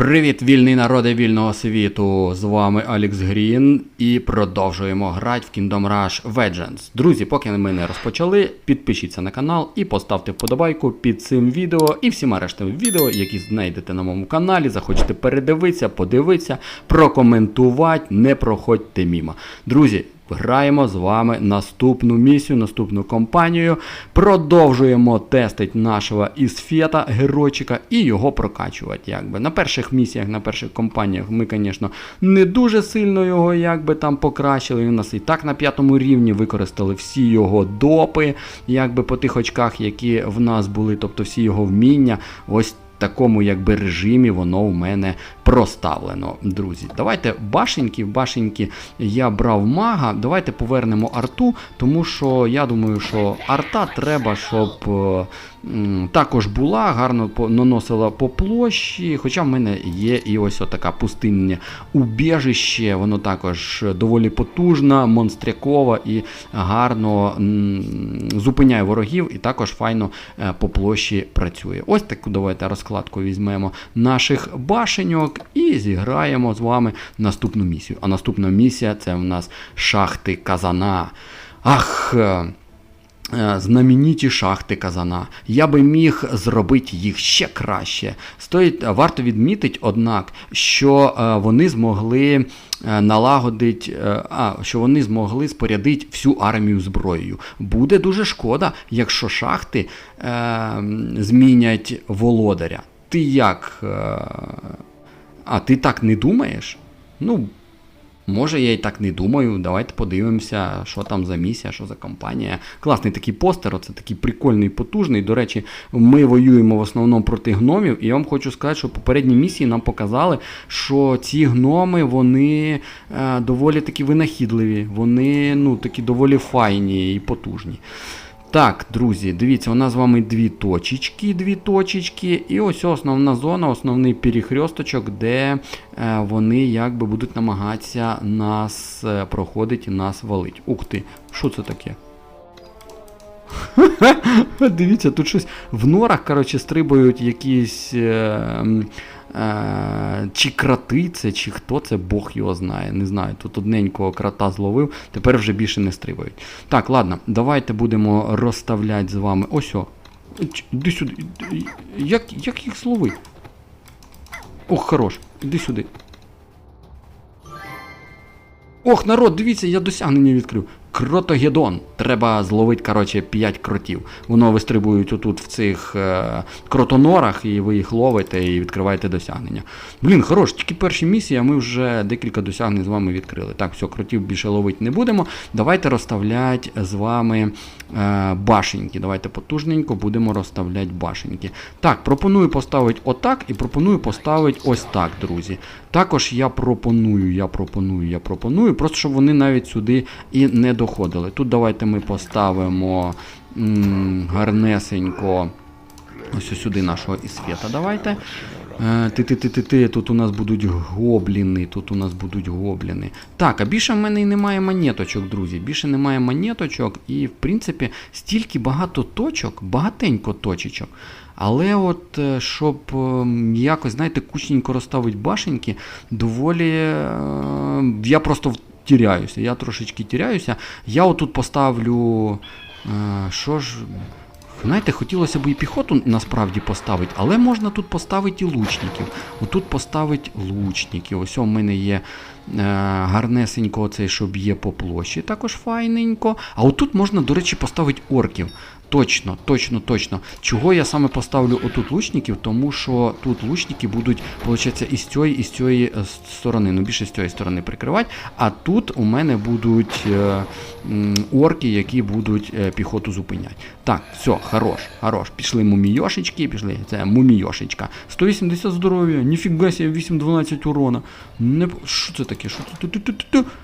Привіт, вільний народи вільного світу! З вами Алекс Грін і продовжуємо грати в Kingdom Rush Vengeance. Друзі, поки ми не розпочали, підпишіться на канал і поставте вподобайку під цим відео і всіма рештами відео, які знайдете на моєму каналі. Захочете передивитися, подивитися, прокоментувати, не проходьте мімо. Друзі. Граємо з вами наступну місію, наступну кампанію. Продовжуємо тестити нашого ісфета, геройчика, і його прокачувати. Якби. На перших місіях, на перших кампаніях ми, звісно, не дуже сильно його якби, там покращили. У нас і так на п'ятому рівні використали всі його допи, якби по тих очках, які в нас були, тобто всі його вміння. Ось такому якби режимі воно у мене проставлено, друзі. Давайте башеньки, башеньки я брав мага. Давайте повернемо арту, тому що я думаю, що арта треба, щоб е, також була, гарно наносила по площі. Хоча в мене є і ось така пустинне убіжище, воно також доволі потужна, монстрякова і гарно зупиняє ворогів, і також файно е, по площі працює. Ось таку давайте розкладку візьмемо наших башеньок і зіграємо з вами наступну місію. А наступна місія це в нас шахти Казана. Ах. е, Е, шахти Казана. Я би міг зробити їх ще краще. Стоїть, варто відмітити, однак, що е, вони змогли налагодити, а, що вони змогли спорядити всю армію зброєю. Буде дуже шкода, якщо шахти е, змінять володаря. Ти як? Е, а ти так не думаєш? Ну, Може, я і так не думаю. Давайте подивимося, що там за місія, що за компанія. Класний такий постер, оце такий прикольний, потужний. До речі, ми воюємо в основному проти гномів, і я вам хочу сказати, що попередні місії нам показали, що ці гноми вони е, доволі такі винахідливі, вони ну, такі доволі файні і потужні. Так, друзі, дивіться, у нас з вами дві точечки, дві точечки, і ось основна зона, основний перехресточок, де е, вони якби будуть намагатися нас е, проходити і нас валить. Ух ти, що це таке? Дивіться, тут щось в норах, коротше, стрибають якісь. Е, чи кроти це, чи хто це, Бог його знає. Не знаю. Тут одненького крота зловив, тепер вже більше не стрибають. Так, ладно, давайте будемо розставляти з вами. Ось о. Іди сюди. Як, як їх зловити? Ох, хорош, іди сюди. Ох, народ, дивіться, я досягнення відкрив. Кротогедон. Треба зловити, коротше, 5 кротів. Воно вистрибують отут в цих е, кротонорах, і ви їх ловите і відкриваєте досягнення. Блін, хорош, тільки перші місії, а ми вже декілька досягнень з вами відкрили. Так, все, кротів більше ловити не будемо. Давайте розставляти з вами е, башеньки. Давайте потужненько будемо розставляти башеньки. Так, пропоную поставити отак і пропоную поставити ось так, друзі. Також я пропоную, я пропоную, я пропоную, просто щоб вони навіть сюди і не доходили. Тут давайте ми поставимо м, гарнесенько. Ось сюди нашого ісфета давайте. Е, Ти-ти-ти-ти-ти, тут у нас будуть гобліни, тут у нас будуть гобліни. Так, а більше в мене і немає монеточок, друзі. Більше немає монеточок, і в принципі стільки багато точок, багатенько точечок. Але от е, щоб ем, якось, знаєте, кучненько розставити башеньки, доволі. е, Я просто тіряюся. Я трошечки тіряюся. Я отут поставлю. е, Що ж. Знаєте, хотілося б і піхоту насправді поставити, але можна тут поставити і лучників. Отут поставити лучників. Ось у мене є е, гарнесенько цей, що б'є по площі, також файненько. А отут можна, до речі, поставити орків. Точно, точно, точно. Чого я саме поставлю отут лучників? Тому що тут лучники будуть, виходить, із цієї і з цієї е, сторони, ну більше з цієї сторони прикривати. А тут у мене будуть е, орки, які будуть е, піхоту зупиняти. Так, все, хорош, хорош. Пішли мумійошечки, пішли. Це мумійошечка. 180 здоров'я, ніфіга себе, 8-12 урона. Не... Що це таке? Що?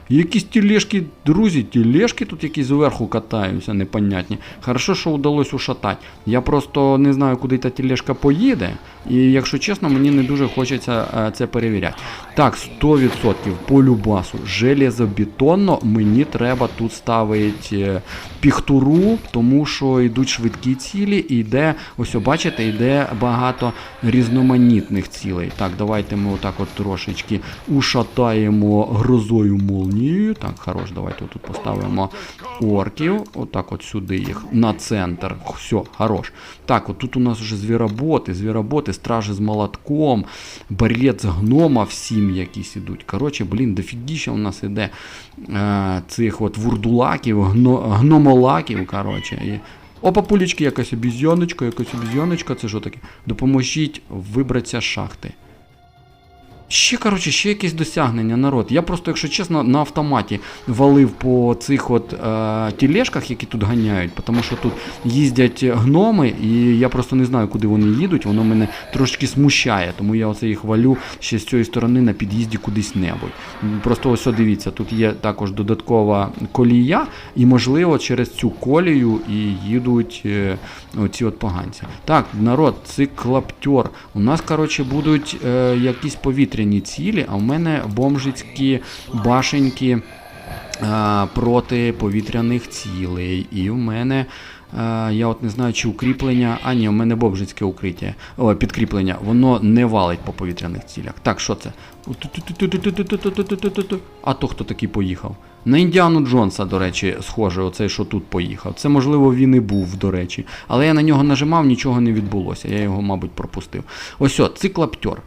Якісь тілешки, друзі, тілешки тут якісь зверху катаються, непонятні. Хорошо, що вдалося ушатати. Я просто не знаю, куди та тележка поїде. І якщо чесно, мені не дуже хочеться е, це перевіряти. Так, 100% по любасу. Железобетонно мені треба тут ставити е, піхтуру, тому що йдуть швидкі цілі, і йде, ось бачите, йде багато різноманітних цілей. Так, давайте ми отак от трошечки ушатаємо грозою молнією. Так, хорош, давайте тут поставимо орків. Отак от сюди їх на центр. Все, хорош. Так, от тут у нас вже звіроботи, звіроботи, стражі з молотком, бар'єт гнома всім якісь ідуть. Коротше, блін, дофігіще у нас іде е, цих от вурдулаків, гно, гномолаків. коротше. І... Опа, пулічки, якась обізьоночка, якась обізьоночка, це що таке? Допоможіть вибратися з шахти. Ще, коротше, ще якісь досягнення, народ. Я просто, якщо чесно, на автоматі валив по цих от е, тілешках, які тут ганяють, тому що тут їздять гноми, і я просто не знаю, куди вони їдуть. Воно мене трошки смущає, тому я оце їх валю ще з цієї сторони на під'їзді кудись небудь. Просто ось дивіться, тут є також додаткова колія, і можливо через цю колію і їдуть е, оці от поганці. Так, народ, циклаптер. У нас, коротше, будуть е, якісь повітряні цілі, а в мене бомжицькі башеньки е, проти повітряних цілей. І в мене. е, Я от не знаю, чи укріплення. А ні, у мене бомжицьке укриття. О, підкріплення. Воно не валить по повітряних цілях. Так, що це? А то хто такий поїхав? На Індіану Джонса, до речі, схоже, оцей, що тут поїхав. Це, можливо, він і був, до речі. Але я на нього нажимав, нічого не відбулося. Я його, мабуть, пропустив. Ось о, циклаптер.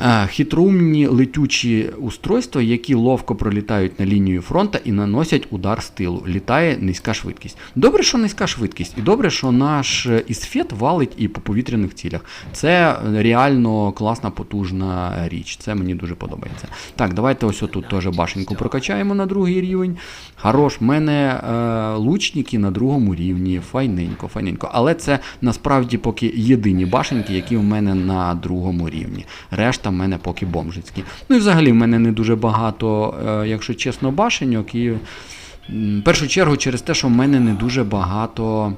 Е, Хитроумні летючі устройства, які ловко пролітають на лінію фронта і наносять удар з тилу. Літає низька швидкість. Добре, що низька швидкість, і добре, що наш ісфет валить і по повітряних цілях. Це реально класна, потужна річ. Це мені дуже подобається. Так, давайте ось отут теж башеньку прокачаємо на другий рівень. Хорош, в мене е, лучники на другому рівні. Файненько, файненько. Але це насправді поки єдині башеньки, які в мене на другому рівні. Решта в мене поки бомжицькі. Ну і взагалі в мене не дуже багато, е, якщо чесно, башеньок. І в першу чергу через те, що в мене не дуже багато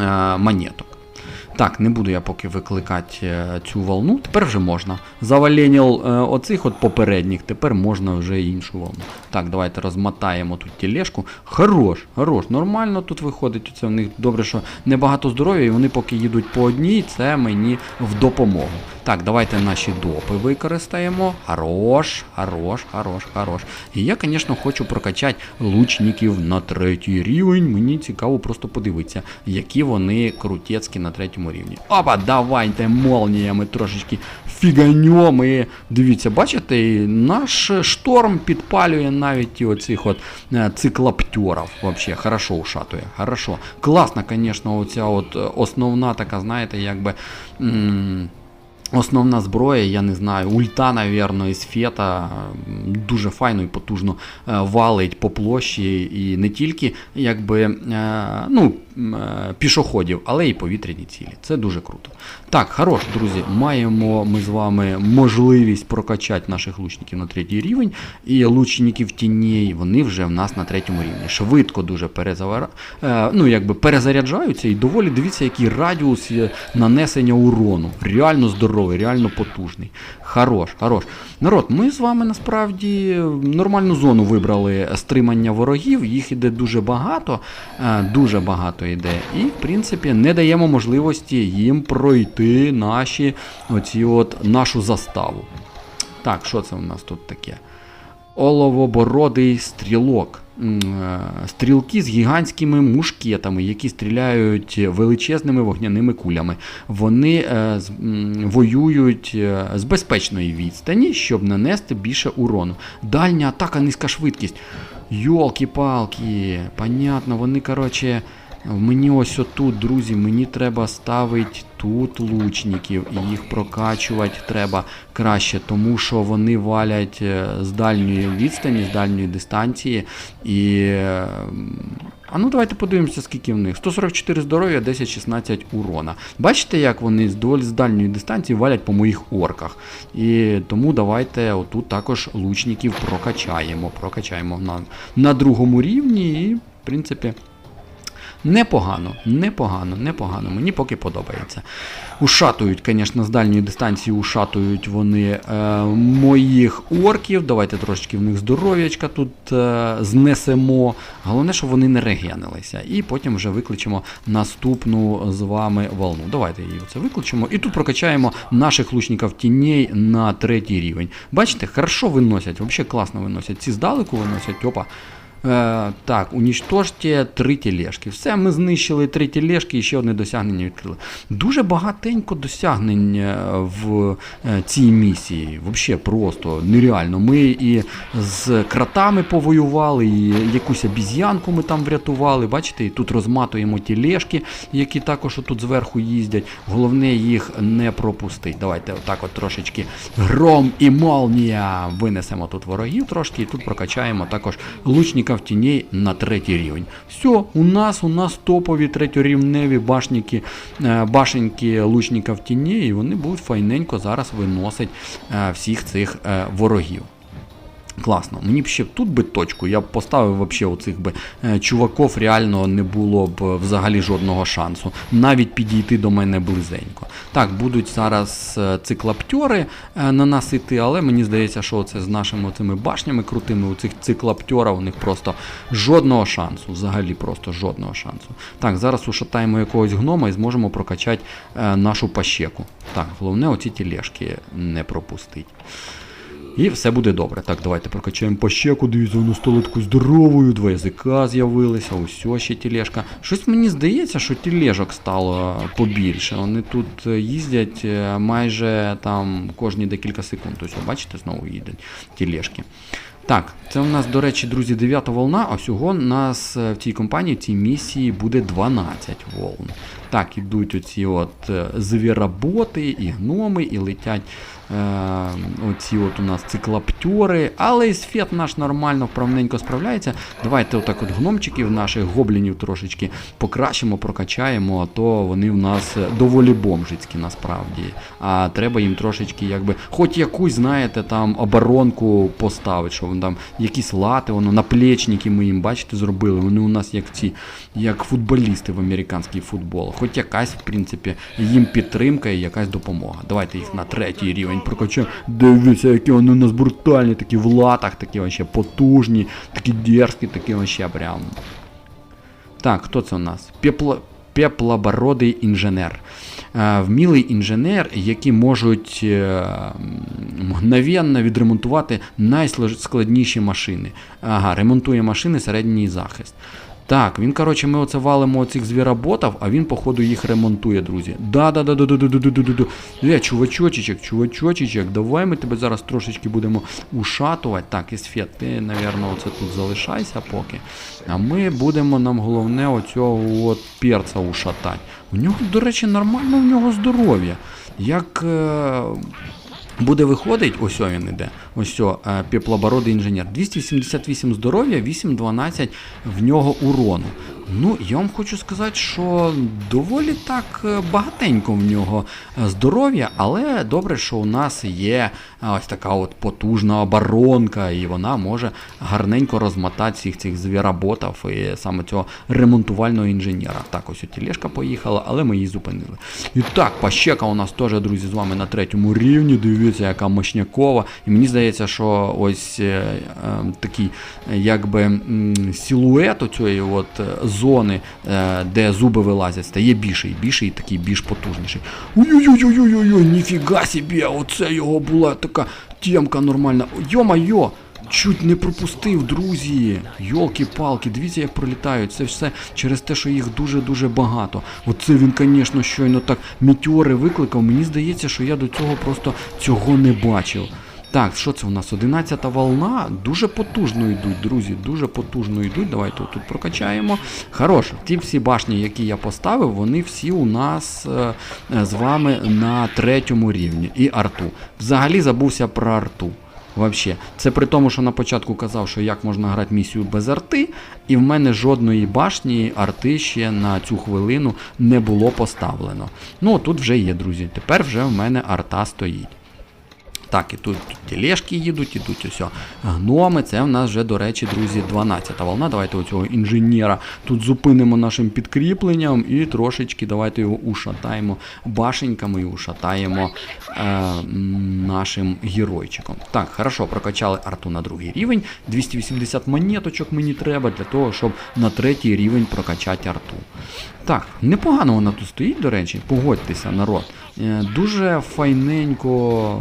е, монеток. Так, не буду я поки викликати е, цю волну. Тепер вже можна. Заваленіл е, оцих от попередніх, тепер можна вже іншу волну. Так, давайте розмотаємо тут тілешку. Хорош, хорош, нормально тут виходить. Це в них добре, що небагато здоров'я, і вони поки їдуть по одній, це мені в допомогу. Так, давайте наші допи використаємо. Хорош, хорош, хорош, хорош. І я, звісно, хочу прокачати лучників на третій рівень. Мені цікаво просто подивитися, які вони крутецькі на третьому рівні. Опа, давайте молніями трошечки фіганьом. І дивіться, бачите, наш шторм підпалює навіть оцих от е, циклоптерів. Вообще, хорошо ушатує. Хорошо. Класна, звісно, оця от е, основна така, знаєте, якби. Основна зброя, я не знаю, ульта, навірно, із фета дуже файно і потужно е, валить по площі і не тільки якби, е, ну, е, пішоходів, але й повітряні цілі. Це дуже круто. Так, хорош, друзі, маємо ми з вами можливість прокачати наших лучників на третій рівень. І лучників тіней, вони вже в нас на третьому рівні. Швидко дуже перезавара... е, ну, якби перезаряджаються і доволі дивіться, який радіус нанесення урону. Реально здоровий, реально потужний. Хорош, хорош. Народ, ми з вами насправді нормальну зону вибрали стримання ворогів. Їх іде дуже багато, е, дуже багато йде. І, в принципі, не даємо можливості їм пройти наші, оці от, нашу заставу. Так, що це у нас тут таке? Оловобородий стрілок. Е, Стрілки з гігантськими мушкетами, які стріляють величезними вогняними кулями. Вони е, воюють е, з безпечної відстані, щоб нанести більше урону. Дальня атака, низька швидкість. Йолки-палки, понятно, вони, коротше. Мені ось отут, друзі, мені треба ставити тут лучників і їх прокачувати треба краще, тому що вони валять е, з дальньої відстані, з дальньої дистанції. І. е, А ну давайте подивимося, скільки в них. 144 здоров'я, 10-16 урона. Бачите, як вони з дальньої дистанції валять по моїх орках. І тому давайте отут також лучників прокачаємо. Прокачаємо на, на другому рівні і, в принципі. Непогано, непогано, непогано. Мені поки подобається. Ушатують, звісно, з дальньої дистанції ушатують вони е, моїх орків. Давайте трошечки в них здоров'ячка тут е, знесемо. Головне, щоб вони не регенилися. І потім вже викличемо наступну з вами волну. Давайте її це викличемо. І тут прокачаємо наших лучників тіней на третій рівень. Бачите, хорошо виносять, взагалі класно виносять. Ці здалеку виносять, опа. Е, так, унічтожте три тележки. Все, ми знищили три тележки і ще одне досягнення відкрили. Дуже багатенько досягнень е, в е, цій місії. Взагалі просто нереально. Ми і з кратами повоювали, і якусь обіз'янку ми там врятували. Бачите, і тут розматуємо тележки, які також тут зверху їздять. Головне їх не пропустити. Давайте отак от трошечки гром і молнія. Винесемо тут ворогів трошки, і тут прокачаємо також лучників тіней на третій рівень. Все, у нас у нас топові третьорівневі башники, е, башеньки лучників тіней, і вони будуть файненько зараз виносити е, всіх цих е, ворогів. Класно. Мені б ще тут би точку, я б поставив вообще оцих би е, чуваків, реально не було б е, взагалі жодного шансу. Навіть підійти до мене близенько. Так, будуть зараз е, циклаптьори на нас іти, але мені здається, що це з нашими цими башнями крутими, у цих циклаптьора у них просто жодного шансу. Взагалі просто жодного шансу. Так, зараз ушатаємо якогось гнома і зможемо прокачати нашу пащеку. Так, головне оці тілешки не пропустить. І все буде добре. Так, давайте прокачаємо по щеку, дивіться, стала такою здоровою, два язика з'явилися, ось ще тележка. Щось мені здається, що тележок стало побільше. Вони тут е, їздять е, майже там кожні декілька секунд. Ось, бачите, знову їдуть тележки. Так, це у нас, до речі, друзі, 9 волна, а всього нас е, в цій компанії, в цій місії буде 12 волн. Так, ідуть оці от е, звіроботи, і гноми, і летять е, оці от у нас циклоптьори, але і сфет наш нормально, вправненько справляється. Давайте отак от гномчиків наших гоблінів трошечки покращимо, прокачаємо, а то вони в нас доволі бомжицькі насправді. А треба їм трошечки, якби, хоч якусь, знаєте, там оборонку поставити, що вони там якісь лати, воно наплечники ми їм, бачите, зробили. Вони у нас як ці, як футболісти в американський футбол. Хоч якась, в принципі, їм підтримка і якась допомога. Давайте їх на третій рівень прокачаємо. Дивіться, які вони у нас брутальні, такі в латах, такі вообще потужні, такі дерзкі, такі вообще прям. Так, хто це у нас? Пепло... Пеплобородий інженер. Е, Вмілий інженер, які можуть е, мгновенно відремонтувати найскладніші машини. Ага, ремонтує машини середній захист. Так, він, коротше, ми оце валимо оцих звіроботів, а він, походу, їх ремонтує, друзі. Да-да-да-да-да-да-да-да-да. Е, чувачочечек, чувачочечек, давай ми тебе зараз трошечки будемо ушатувати. Так, Ісфет, ти, напевно, оце тут залишайся поки. А ми будемо нам головне оцього от перця ушатати. У нього, до речі, нормально в нього здоров'я. Як. Е Буде виходить, ось він іде, ось о, піплобородий пеплобородий інженер. 278 здоров'я, 8-12 в нього урону. Ну, я вам хочу сказати, що доволі так е, багатенько в нього е, здоров'я, але добре, що у нас є ось така от потужна оборонка, і вона може гарненько розмотати всіх цих звіроботів і саме цього ремонтувального інженера. Так, ось тележка поїхала, але ми її зупинили. І так, пащека у нас теж, друзі, з вами на третьому рівні. Дивіться, яка мощнякова. І мені здається, що ось е, е, такий якби силует оцієї от зони, е, де зуби вилазять, стає більший, більший і такий більш потужніший. Ой-ой-ой-ой-ой, ніфіга собі, оце його була така тємка нормальна. Йо-майо! Чуть не пропустив, друзі. Йолки-палки, дивіться, як пролітають. Це все через те, що їх дуже-дуже багато. Оце він, звісно, щойно так метеори викликав. Мені здається, що я до цього просто цього не бачив. Так, що це у нас? 11-та волна. Дуже потужно йдуть, друзі. Дуже потужно йдуть. Давайте тут прокачаємо. Хорош. Ті всі башні, які я поставив, вони всі у нас е, з вами на третьому рівні. І арту. Взагалі забувся про арту. Вообще. Це при тому, що на початку казав, що як можна грати місію без арти, і в мене жодної башні арти ще на цю хвилину не було поставлено. Ну, тут вже є, друзі. Тепер вже в мене арта стоїть. Так, і тут, тележки їдуть, і тут ось гноми. Це в нас вже, до речі, друзі, 12-та волна. Давайте оцього інженера тут зупинимо нашим підкріпленням і трошечки давайте його ушатаємо башеньками і ушатаємо е, нашим геройчиком. Так, хорошо, прокачали арту на другий рівень. 280 монеточок мені треба для того, щоб на третій рівень прокачати арту. Так, непогано вона тут стоїть, до речі, погодьтеся, народ. Е, Дуже файненько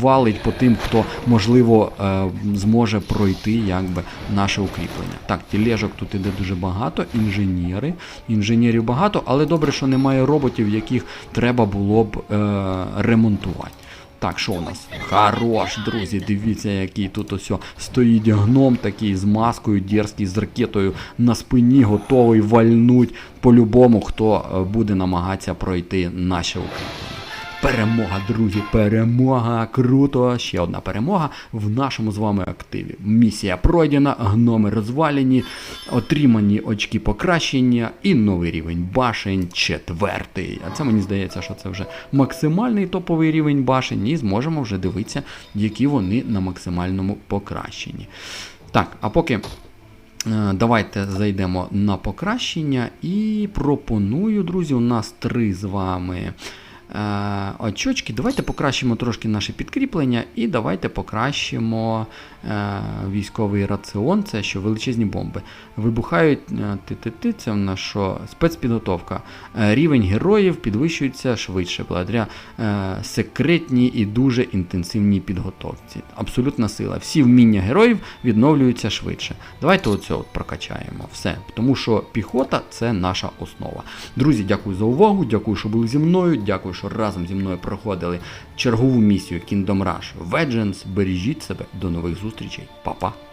валить по тим, хто, можливо, е, зможе пройти якби, наше укріплення. Так, тілежок тут іде дуже багато, інженери. Інженерів багато, але добре, що немає роботів, яких треба було б е, ремонтувати. Так, що у нас? Хорош, друзі, дивіться, який тут ось стоїть гном такий з маскою, дерзкий, з ракетою на спині, готовий вальнуть по-любому, хто е, буде намагатися пройти наші укріплення. Перемога, друзі, перемога! Круто! Ще одна перемога в нашому з вами активі. Місія пройдена, гноми розвалені, отримані очки покращення і новий рівень башень четвертий. А це мені здається, що це вже максимальний топовий рівень башень, і зможемо вже дивитися, які вони на максимальному покращенні. Так, а поки. е, Давайте зайдемо на покращення і пропоную, друзі, у нас три з вами очочки. Давайте покращимо трошки наше підкріплення і давайте покращимо е, військовий раціон. Це що величезні бомби. Вибухають е, ти-ти-ти, це в нас що? Спецпідготовка. Е, рівень героїв підвищується швидше благодаря е, секретній і дуже інтенсивній підготовці. Абсолютна сила. Всі вміння героїв відновлюються швидше. Давайте оце от прокачаємо. Все. Тому що піхота це наша основа. Друзі, дякую за увагу. Дякую, що були зі мною. Дякую, що разом зі мною проходили чергову місію Kingdom Rush Vengeance. Бережіть себе. До нових зустрічей. Па-па.